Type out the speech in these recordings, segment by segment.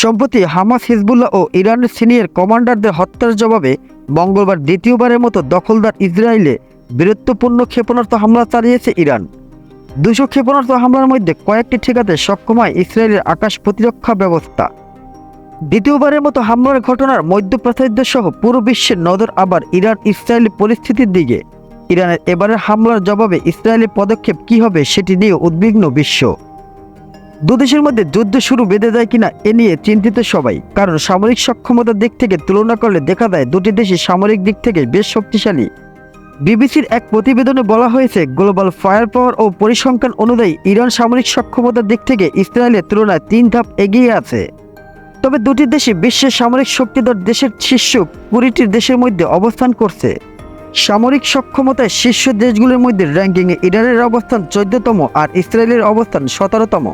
সম্প্রতি Hamas Hezbollah ও ইরানের senior কমান্ডারদের হত্যার জবাবে মঙ্গলবার দ্বিতীয়বারের মতো দখলদার ইসরায়েলে বীরত্বপূর্ণ ক্ষেপণাস্ত্র হামলা চালিয়েছে ইরান। দুশো ক্ষেপণাস্ত্র হামলার মধ্যে কয়েকটি ঠেকাতে সক্ষম হয় ইসরায়েলের আকাশ প্রতিরক্ষা ব্যবস্থা। দ্বিতীয়বারের মতো হামলার ঘটনার মধ্যপ্রাচ্য সহ পুরো বিশ্বের নজর আবার ইরান ইসরায়েলি পরিস্থিতির দিকে। ইরানের এবারের হামলার জবাবে ইসরায়েলের পদক্ষেপ কী হবে সেটি নিয়ে উদ্বিগ্ন বিশ্ব। দুদেশের মধ্যে যুদ্ধ শুরু বেঁধে যায় কিনা এ নিয়ে চিন্তিত সবাই, কারণ সামরিক সক্ষমতার দিক থেকে তুলনা করলে দেখা যায় দুটি দেশই সামরিক দিক থেকে বেশ শক্তিশালী। বিবিসির এক প্রতিবেদনে বলা হয়েছে, গ্লোবাল ফায়ার পাওয়ার ও পরিসংখ্যান অনুযায়ী ইরান সামরিক সক্ষমতার দিক থেকে ইসরায়েলের তুলনায় তিন ধাপ এগিয়ে আছে। তবে দুটি দেশই বিশ্বের সামরিক শক্তিধর দেশের শীর্ষ কুড়িটি দেশের মধ্যে অবস্থান করছে। সামরিক সক্ষমতায় শীর্ষ দেশগুলোর মধ্যে র্যাঙ্কিংয়ে ইরানের অবস্থান চোদ্দতম আর ইসরায়েলের অবস্থান সতেরোতম।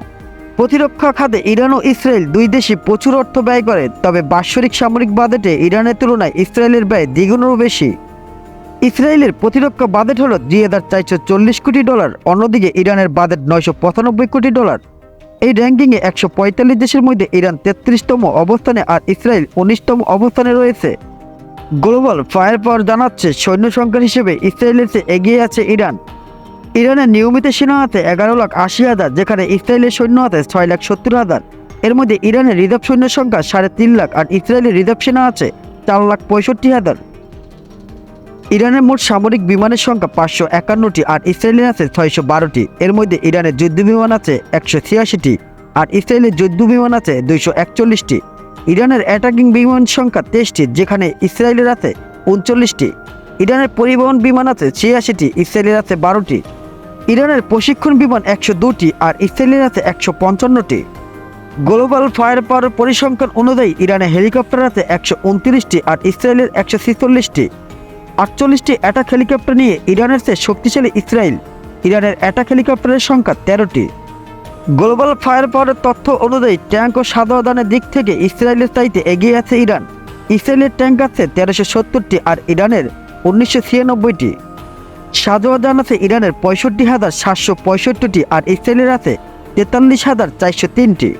প্রতিরক্ষা খাতে ইরান ও ইসরায়েল দুই দেশই প্রচুর অর্থ ব্যয় করে, তবে বাৎসরিক সামরিক বাজেটে ইরানের তুলনায় ইসরায়েলের ব্যয় দ্বিগুণেরও বেশি। ইসরায়েলের প্রতিরক্ষা বাজেট হল দুই হাজার চারশো চল্লিশ কোটি ডলার, অন্যদিকে ইরানের বাজেট নয়শো পঁচানব্বই কোটি ডলার। এই র্যাঙ্কিংয়ে একশো পঁয়তাল্লিশ দেশের মধ্যে ইরান তেত্রিশতম অবস্থানে আর ইসরায়েল উনিশতম অবস্থানে রয়েছে। গ্লোবাল ফায়ার পাওয়ার জানাচ্ছে, সৈন্য সংখ্যা হিসেবে ইসরায়েলের চেয়ে এগিয়ে আছে ইরান। ইরানের নিয়মিত সেনা হাতে এগারো লাখ আশি হাজার, যেখানে ইসরায়েলের সৈন্য আছে ছয় লাখ সত্তর হাজার। এর মধ্যে ইরানের রিজার্ভ সৈন্যের সংখ্যা সাড়ে তিন লাখ আর ইসরায়েলের রিজার্ভ সেনা আছে চার লাখ পঁয়ষট্টি হাজার। ইরানের মোট সামরিক বিমানের সংখ্যা পাঁচশো একান্নটি আর ইসরায়েলের আছে ছয়শো বারোটি। এর মধ্যে ইরানের যুদ্ধ বিমান আছে একশো ছিয়াশিটি আর ইসরায়েলের যুদ্ধ বিমান আছে দুইশো একচল্লিশটি। ইরানের অ্যাটাকিং বিমান সংখ্যা তেইশটি, যেখানে ইসরায়েলের আছে উনচল্লিশটি। ইরানের পরিবহন বিমান আছে ছিয়াশিটি, ইসরায়েলের আছে বারোটি। ইরানের প্রশিক্ষণ বিমান একশো দুটি আর ইসরায়েলের আছে একশো পঞ্চান্নটি। গ্লোবাল ফায়ার পাওয়ার পরিসংখ্যান অনুযায়ী ইরানের হেলিকপ্টার আছে একশো উনত্রিশটি আর ইসরায়েলের একশো ছেচল্লিশটি। আটচল্লিশটি অ্যাটাক হেলিকপ্টার নিয়ে ইরানের চেয়ে শক্তিশালী ইসরায়েল। ইরানের অ্যাটাক হেলিকপ্টারের সংখ্যা তেরোটি। গ্লোবাল ফায়ার পাওয়ারের তথ্য অনুযায়ী ট্যাঙ্ক ও সাধারণের দিক থেকে ইসরায়েলের চাইতে এগিয়ে আছে ইরান। ইসরায়েলের ট্যাঙ্ক আছে তেরোশো সত্তরটি আর ইরানের উনিশশো ছিয়ানব্বইটি। শাহজাহান আছে ইরানের পঁয়ষট্টি হাজার সাতশো পঁয়ষট্টিটি আর ইসরায়েলের আছে তেতাল্লিশ হাজার চারশো তিনটি।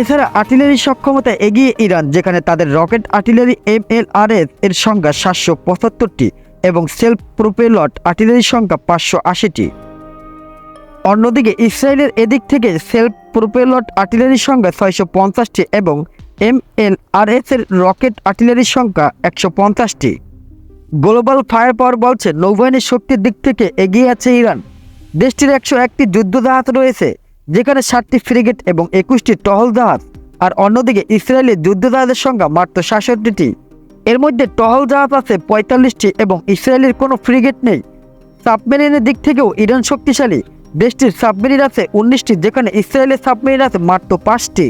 এছাড়া আর্টিলারি সক্ষমতায় এগিয়ে ইরান, যেখানে তাদের rocket artillery M L R S এর সংখ্যা সাতশো পঁচাত্তরটি এবং সেলফ প্রোপেলট আর্টিলারির সংখ্যা পাঁচশো আশিটি। অন্যদিকে ইসরায়েলের এদিক থেকে সেলফ প্রোপেলট আর্টিলারির সংখ্যা ছয়শো পঞ্চাশটি এবং এম এল আর এস এর রকেট আর্টিলারির সংখ্যা একশো পঞ্চাশটি। গ্লোবাল ফায়ার পাওয়ার বলছে, নৌবাহিনীর শক্তির দিক থেকে এগিয়ে আছে ইরান। দেশটির একশো একটি যুদ্ধ জাহাজ রয়েছে, যেখানে ষাটটি ফ্রিগেট এবং একুশটি টহল জাহাজ আর অন্যদিকে ইসরায়েলের যুদ্ধ জাহাজের সংখ্যা মাত্র সাতষট্টিটি। এর মধ্যে টহল জাহাজ আছে পঁয়তাল্লিশটি এবং ইসরায়েলের কোনো ফ্রিগেট নেই। সাবমেরিনের দিক থেকেও ইরান শক্তিশালী। দেশটির সাবমেরিন আছে উনিশটি, যেখানে ইসরায়েলের সাবমেরিন আছে মাত্র পাঁচটি।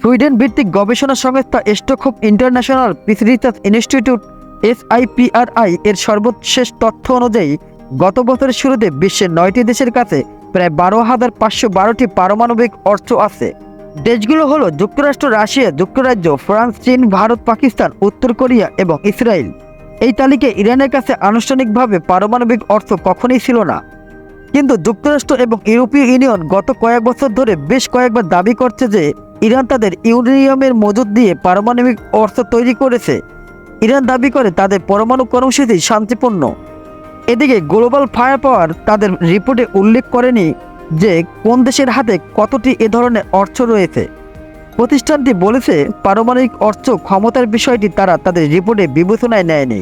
সুইডেন ভিত্তিক গবেষণা সংস্থা Stockholm International Peace Research Institute S I P R I এর সর্বশেষ তথ্য অনুযায়ী, গত বছরের শুরুতে বিশ্বের নয়টি দেশের কাছে প্রায় বারো হাজার পাঁচশো বারোটি পারমাণবিক অর্থ আছে। দেশগুলো হলো যুক্তরাষ্ট্র, রাশিয়া, যুক্তরাজ্য, ফ্রান্স, চীন, ভারত, পাকিস্তান, উত্তর কোরিয়া এবং ইসরায়েল। এই তালিকায় ইরানের কাছে আনুষ্ঠানিকভাবে পারমাণবিক অর্থ কখনই ছিল না। কিন্তু যুক্তরাষ্ট্র এবং ইউরোপীয় ইউনিয়ন গত কয়েক বছর ধরে বেশ কয়েকবার দাবি করছে যে, ইরান তাদের ইউরেনিয়ামের মজুদ দিয়ে পারমাণবিক অর্থ তৈরি করেছে। ইরান দাবি করে তাদের পরমাণু কর্মসূচি শান্তিপূর্ণ। এদিকে গ্লোবাল ফায়ার পাওয়ার তাদের রিপোর্টে উল্লেখ করেনি যে কোন দেশের হাতে কতটি এ ধরনের অর্থ রয়েছে। প্রতিষ্ঠানটি বলেছে, পারমাণবিক অর্থ ক্ষমতার বিষয়টি তারা তাদের রিপোর্টে বিবেচনায় নেয়নি।